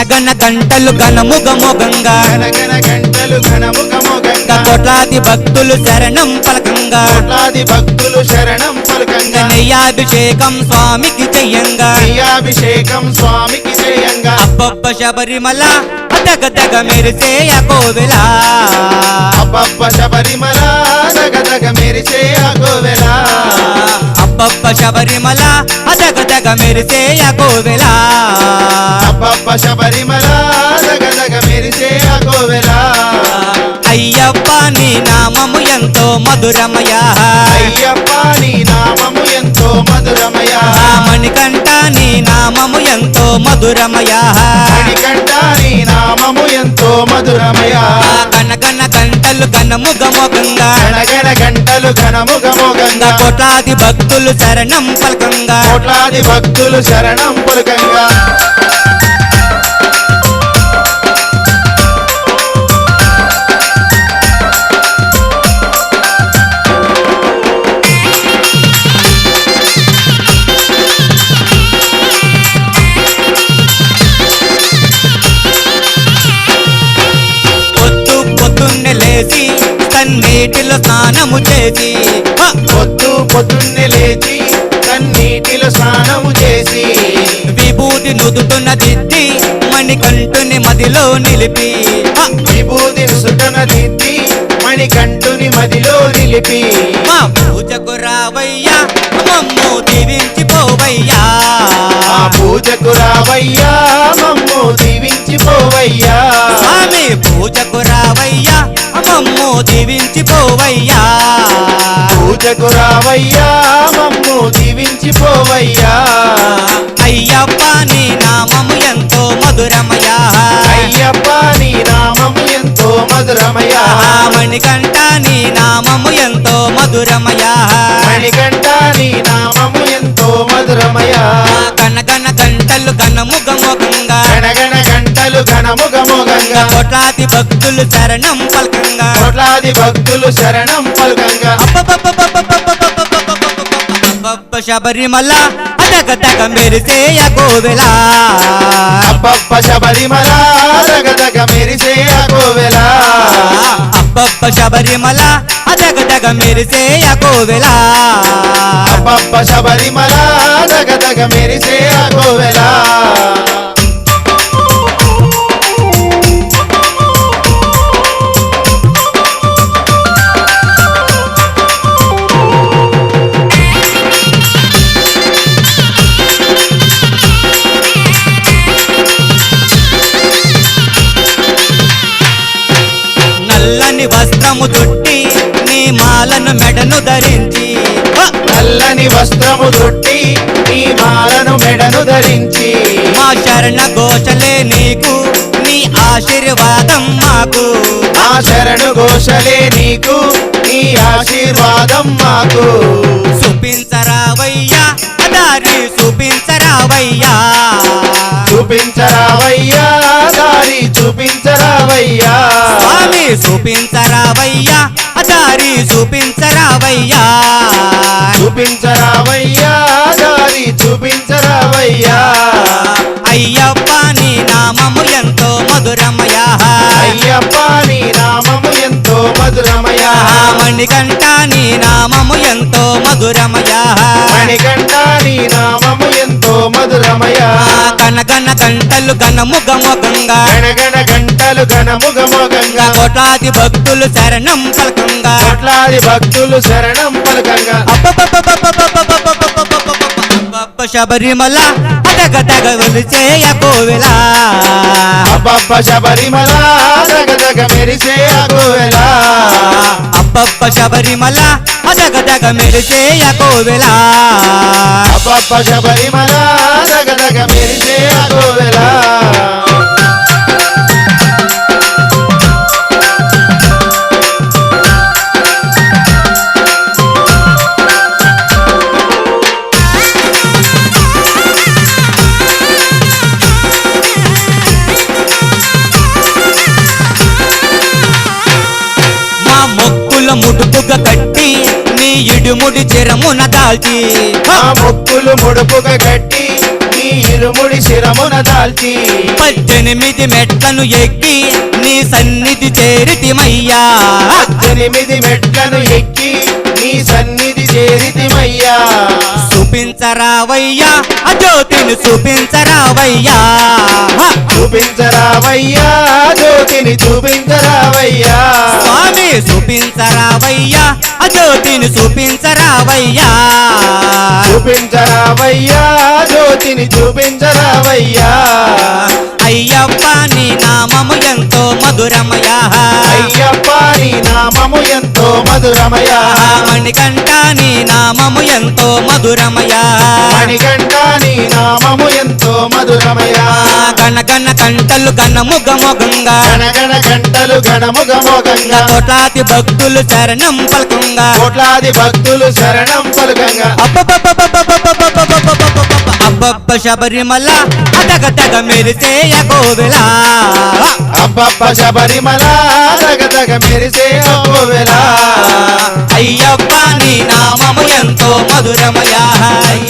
గనగన గంటలు ఘనముగ మొగంగా గనగన గంటలు ఘనముఖముగంగా కోట్లాది భక్తులు శరణం పలకంగా. కోట్లాది భక్తులు శరణం పలుకంగా. నెయ్యాభిషేకం స్వామికి చెయ్యంగా. అభిషేకం స్వామికి చేయంగా అబ్బబ్బ శబరిమల దగ దగ మెరిసే కోవెల. అబ్బబ్బ శబరిమల దగదగ మెరిసే అగోవెల అబ్బబ్బ శబరిమల దగ దగ మెరిసే కోవెల. అబ్బబ్బ శబరిమల దగదగ మెరిసే అగోవెల అయ్యప్ప నీ నామము ఎంతో మధురమయ అయ్యప్ప నీ నామము ఎంతో మధురమయ మణికంఠ నీ నామము ఎంతో మధురమయ మణికంఠ నీ నామము ఎంతో మధురమయ గనగన గంటలు ఘనముగ మొగంగా గణగణ గంటలు ఘనముఖముగంగా కోట్లాది భక్తులు శరణం పలకంగా. కోట్లాది భక్తులు శరణం పులకంగా. లేచి తన్నీటిలో స్నానము చేసి! పొద్దు పొద్దున్నే లేచి కన్నీటిలో స్నానము చేసి విభూతి నుదుటున దిద్ది మణికంఠుని మదిలో నిలిపి హ! విభూతిని సుటన దిద్ది మణికంఠుని మదిలో నిలిపి మా పూజకు రావయ్యా మమ్ము దీవించిపోవయ్యా ఆ పూజకు రావయ్యా మమ్ము దీవించిపోవయ్యా స్వామి పూజకు రావయ్యా మమ్ము దీవించిపోవయ్యా పూజకు రావయ్యా మమ్ము దీవించిపోవయ్యా అయ్యప్ప నీ నామము ఎంతో మధురమయా అయ్యప్ప నీ నామము ఎంతో మధురమయా మణికంఠ నీ నామము ఎంతో మధురమయా మణికంఠ నీ నామము ఎంతో మధురమయా కనకన గంటలు ఘనముగ మొగంగా. గణగణ గంటలు ఘనముగముగంగా కోట్లాది భక్తులు శరణం పలకంగా. కోట్లాది భక్తులు శరణం పలకంగా. అబ్బబ్బ శబరిమల అదగదగ మెరిసేయ కోవెల అబ్బబ్బ శబరిమల అదగదగ మెరిసేయ కోవెల అబ్బప్ప శబరిమల అదగదగ మెరిసేయ కోవెల అబ్బప్ప శబరిమల అదగదగ మెరిసేయ కోవెల నల్లని వస్త్రము చుట్టి నీ మాలను మెడను ధరించి! నల్లని వస్త్రము దొట్టి నీ మాలను మెడను ధరించి. మా శరణ ఘోషలే నీకు నీ ఆశీర్వాదం మాకు. ఆ శరణు ఘోషలే నీకు నీ ఆశీర్వాదం మాకు. చూపించరావయ్యా చూపించరావయ్యా దారి చూపించరావయ్యా. చూపించరావయ్యా దారి చూపించరావయ్యా. అయ్యప్ప నీ నామము ఎంతో మధురమయా అయ్యప్ప నీ నామము ఎంతో మధురమయా మణికంఠ నీ నామము ఎంతో మధురమయా మణికంఠ నీ నామము ఎంతో మధురమయా గణగణ గంటలు ఘనముగమోగంగా గణగణ గంటలు ఘనముగమోగంగా కోట్లాది భక్తులు శరణం పలకంగా. కోట్లాది భక్తులు శరణం పలకంగా. అబ్బబ్బ శబరిమల అదగదగ వెలిచేయ కోవెల అబ్బబ్బ శబరిమల అదగదగ మెరిసేయ కోవెల అబ్బబ్బ శబరిమల అదగదగ మెరిసేయ కోవెల. అబ్బబ్బ శబరిమల అదగదగ మెరిసేయ కోవెల. ఇడుముడి చిరమున దాల్చి. ఆ మొక్కులు ముడుపుగా కట్టి నీ ఇరుముడి శిరమున దాల్చి. పద్దెనిమిది మెట్లను ఎక్కి నీ సన్నిధి చేరితిమయ్యా. పద్దెనిమిది మెట్లను ఎక్కి నీ సన్నిధి చేరితిమయ్యా. చూపించరావయ్యా ఆ జ్యోతిని చూపించరావయ్యా! చూపించరావయ్యా జ్యోతిని చూపించరావయ్యా. స్వామి చూపించరావయ్యా. ఆ జ్యోతిని చూపించరావయ్యా. చూపించరావయ్యా జ్యోతిని చూపించరావయ్యా. అయ్యప్ప నీ నామము ఎంతో మధురమయా అయ్యప్ప మధురమయా మణికంఠ నీ నామము ఎంతో మధురమయా మణికంఠ నీ నామము ఎంతో మధురమయా గణ గణ కంటలు గణముగ మొగంగా గణగణ గంటలు గణముగ మోగంగా కోట్లాది భక్తులు శరణం పలకంగా. కోట్లాది భక్తులు శరణం పలుకంగా. అబ్బబ్బ శబరిమల అదగ తగ మెరిసేయ కోవెల. అబ్బబ్బ శబరిమల తగ తగ మెరిసే అబ్బోవెల అయ్యప్ప నీ నామము ఎంతో మధురమయా అయ్యప్ప